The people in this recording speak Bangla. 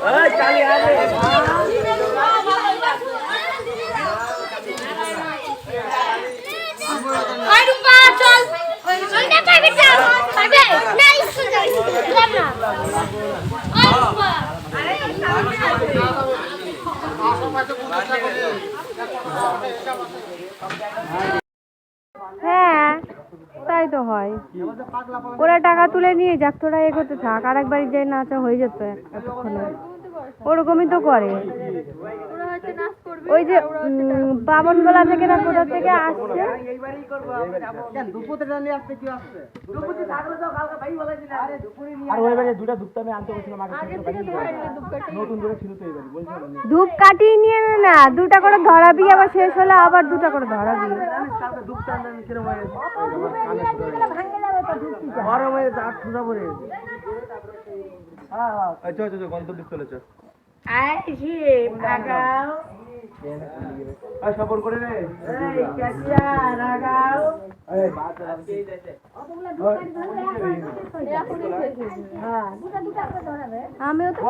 ওই চালি আরে ওই রূপা চল ওইটা পারবে চল পারবে না ইসু যাই যাব না ওই রূপা হ্যাঁ তাই তো হয়। ওরা টাকা তুলে নিয়ে যাক, তোরা এগোতে থাক, আর একবার যাই নাচা হয়ে যেত ওরকমই তো করে। ওই যে বামনগোলা থেকে না কোথা থেকে আসছে? ধূপ আমি আনতে বলছিলাম আগে নতুন করে ছিল তো এবারে বলছিলাম ধূপ কাটিয়ে নিয়ে নে দুটা করে ধরাবি আবার শেষ হলে আবার দুটা করে ধরাবি। গরম হয়ে পড়ে গেছে। হ্যাঁ হ্যাঁ আচ্ছা আচ্ছা গন্তব্য চলে চল আইছি লাগাও আর সফর করে রে এই কাটিয়া লাগাও আমিও তো